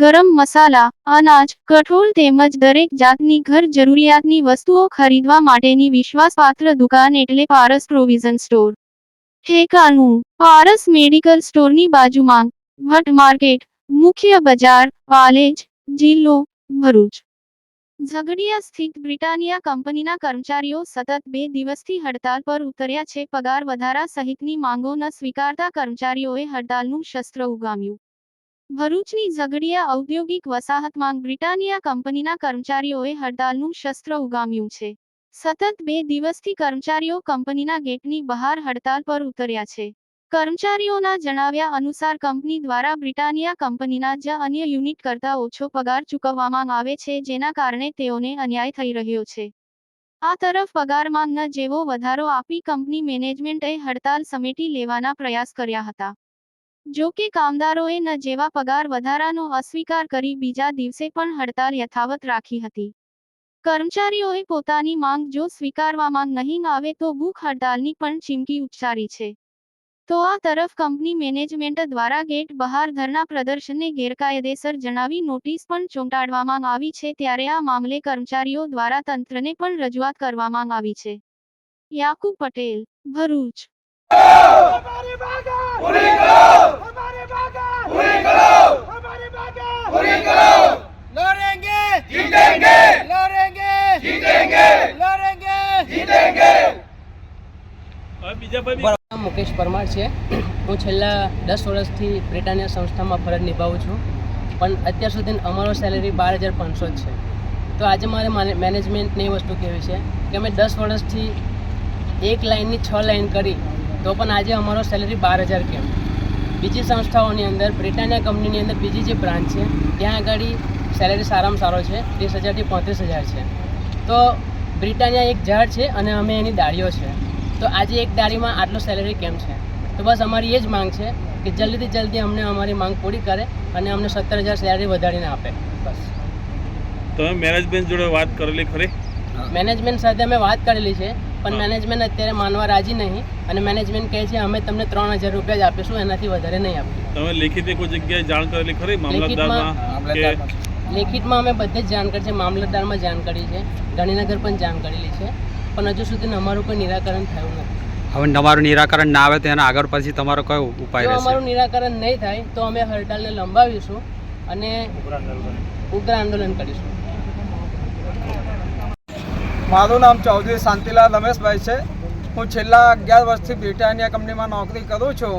ગરમ મસાલા, અનાજ, કઠોળ તેમજ દરેક જાતની ઘર જરૂરિયાતની વસ્તુઓ ખરીદવા માટેની વિશ્વાસપાત્ર દુકાન એટલે પારસ પ્રોવિઝન સ્ટોર. ઠેકાનું પારસ મેડિકલ સ્ટોરની બાજુમાં, ભટ્ટ માર્કેટ, મુખ્ય બજાર, પાલેજ, જિલ્લો, ભરૂચ. ઝઘડિયા સ્થિત બ્રિટાનિયા કંપનીના કર્મચારીઓ સતત બે દિવસથી હડતાલ પર ઉતર્યા છે. પગાર વધારા સહિતની માંગો ન સ્વીકારતા કર્મચારીઓએ હડતાલનું શસ્ત્ર ઉગામ્યું. ભરૂચની ઝઘડિયા ઔદ્યોગિક વસાહતમાં બ્રિટાનિયા કંપનીના કર્મચારીઓએ હડતાલનું શસ્ત્ર ઉગામ્યું છે. સતત બે દિવસથી કર્મચારીઓ કંપનીના ગેટની બહાર હડતાલ પર ઉતર્યા છે. કર્મચારીઓના જણાવ્યા અનુસાર કંપની દ્વારા બ્રિટાનિયા કંપનીના જ અન્ય યુનિટ કરતાં ઓછો પગાર ચૂકવવામાં આવે છે જેના કારણે તેઓને અન્યાય થઈ રહ્યો છે. આ તરફ પગારમાં ન જેવો વધારો આપી કંપની મેનેજમેન્ટે હડતાલ સમેટી લેવાના પ્રયાસ કર્યા હતા. જો કે કામદારોએ ન જેવા પગાર વધારાનો અસ્વીકાર કરી બીજા દિવસે પણ હડતાલ યથાવત રાખી હતી. કર્મચારીઓએ પોતાની માંગ જો સ્વીકારવામાં નહીં આવે તો ભૂખ હડતાલની પણ ચીમકી ઉચ્ચારી છે. તો આ તરફ કંપની મેનેજમેન્ટ દ્વારા ગેટ બહાર ધરના પ્રદર્શનને ગેરકાયદેસર જણાવી નોટિસ પણ ચોંટાડવામાં આવી છે ત્યારે આ મામલે કર્મચારીઓ દ્વારા તંત્રને પણ રજૂઆત કરવામાં આવી છે. યાકુબ પટેલ, ભરૂચ. મુકેશ પરમાર છે. હું છેલ્લા દસ વર્ષથી બ્રિટાનિયા સંસ્થામાં ફરજ નિભાવું છું. પણ અત્યાર સુધી અમારો સેલેરી બાર હજાર પાંચસો જ છે. તો આજે મારે મેનેજમેન્ટની વસ્તુ કહેવી છે કે અમે દસ વર્ષથી એક લાઇનની છ લાઇન કરી, તો પણ આજે અમારો સેલેરી બાર હજાર કેમ? બીજી સંસ્થાઓની અંદર, બ્રિટાનિયા કંપનીની અંદર બીજી જે બ્રાન્ચ છે, ત્યાં આગળ સેલેરી સારામાં સારો છે, ત્રીસ હજારથી પાંત્રીસ હજાર છે. તો બ્રિટાનિયા એક ઝાડ છે અને અમે એની ડાળીઓ છે. તો આજે એક દાડીમાં આટલો સેલેરી કેમ છે? તો બસ અમારી એ જ માંગ છે કે જલ્દીથી જલ્દી અમને અમારી માંગ પૂરી કરે અને અમને સત્તર હજાર સેલેરી વધારીને આપે. બસ. તમે મેનેજમેન્ટ જોડે વાત કરેલી ખરી? મેનેજમેન્ટ સાથે અમે વાત કરેલી છે પણ મેનેજમેન્ટ અત્યારે માનવા રાજી નહીં અને મેનેજમેન્ટ કહે છે અમે તમને ત્રણ હજાર રૂપિયા જ આપીશું એનાથી વધારે નહીં આપીશું તમે લેખિત કોઈ જગ્યાએ જાણ કરેલી ખરી? મામલતદારમાં લેખિતમાં અમે બધે જ જાણ કરી છે મામલતદારમાં જાણ કરી છે ગાંધીનગર પણ જાણ કરેલી છે. પણ હજુ સુધી અમારું કોઈ નિરાકરણ થયું નથી. હવે તમારું નિરાકરણ ના આવે તો એના આગળ પછી તમારો કયો ઉપાય રહેશે? અમારું નિરાકરણ નહીં થાય તો અમે હડતાલને લંબાવીશું અને ઉગ્ર આંદોલન કરીશું. મારું નામ ચૌધરી શાંતિલાલ રમેશભાઈ છે. હું છેલ્લા અગિયાર વર્ષથી બ્રિટાનિયા કંપનીમાં નોકરી કરું છું.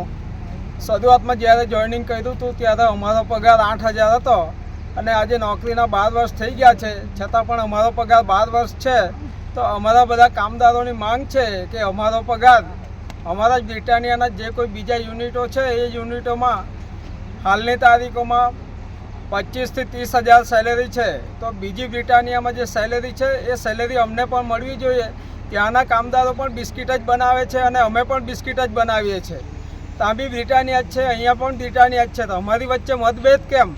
શરૂઆતમાં જ્યારે જોઈનિંગ કર્યું હતું ત્યારે અમારો પગાર આઠ હજાર હતો અને આજે નોકરીના બાર વર્ષ થઈ ગયા છે. છતાં પણ અમારો પગાર બાર વર્ષ છે. તો અમારા બધા કામદારોની માંગ છે કે અમારો પગાર, અમારા જ બ્રિટાનિયાના જે કોઈ બીજા યુનિટો છે, એ યુનિટોમાં હાલની તારીખોમાં પચીસથી ત્રીસ હજાર સેલેરી છે. તો બીજી બ્રિટાનિયામાં જે સેલેરી છે, એ સેલેરી અમને પણ મળવી જોઈએ. ત્યાંના કામદારો પણ બિસ્કિટ જ બનાવે છે અને અમે પણ બિસ્કિટ જ બનાવીએ છીએ. ત્યાં બી બ્રિટાનિયા જ છે, અહીંયા પણ બ્રિટાનિયા જ છે. તો અમારી વચ્ચે મતભેદ કેમ?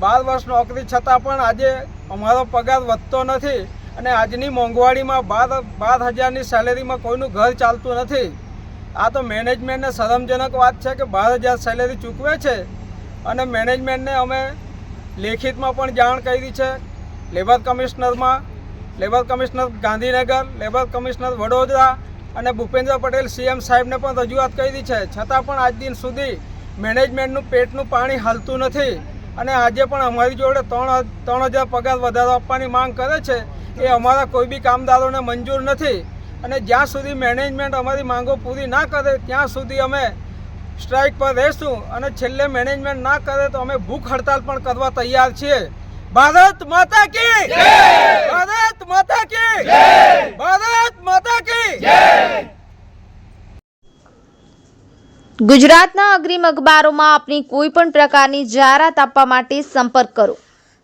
બાર વર્ષ નોકરી છતાં પણ આજે અમારો પગાર વધતો નથી. અને આજની મોંઘવારીમાં બાર બાર હજારની સેલેરીમાં કોઈનું ઘર ચાલતું નથી. આ તો મેનેજમેન્ટને શરમજનક વાત છે કે બાર હજાર સેલેરી ચૂકવે છે. અને મેનેજમેન્ટને અમે લેખિતમાં પણ જાણ કરી છે. Labour કમિશનરમાં, labour commissioner Gandhinagar, labour commissioner Vadodara અને ભૂપેન્દ્ર પટેલ સીએમ સાહેબને પણ રજૂઆત કરી છે. છતાં પણ આજ દિન સુધી મેનેજમેન્ટનું પેટનું પાણી હાલતું નથી. અને આજે પણ અમારી જોડે ત્રણ ત્રણ હજાર પગાર વધારો આપવાની માંગ કરે છે. એ અમારા કોઈ બી કામદારોને મંજૂર નથી અને જ્યાં સુધી મેનેજમેન્ટ અમારી માંગો પૂરી ના કરે, ત્યાં સુધી અમે સ્ટ્રાઇક પર રહેશું અને છેલ્લે મેનેજમેન્ટ ના કરે તો અમે ભૂખ હડતાલ પણ કરવા તૈયાર છીએ. ભારત માતા કી ભારત માતા કી ભારત માતા કી ગુજરાતના અગ્રીમ અખબારોમાં આપની કોઈ પણ પ્રકારની જાહેરાત આપવા માટે સંપર્ક કરો.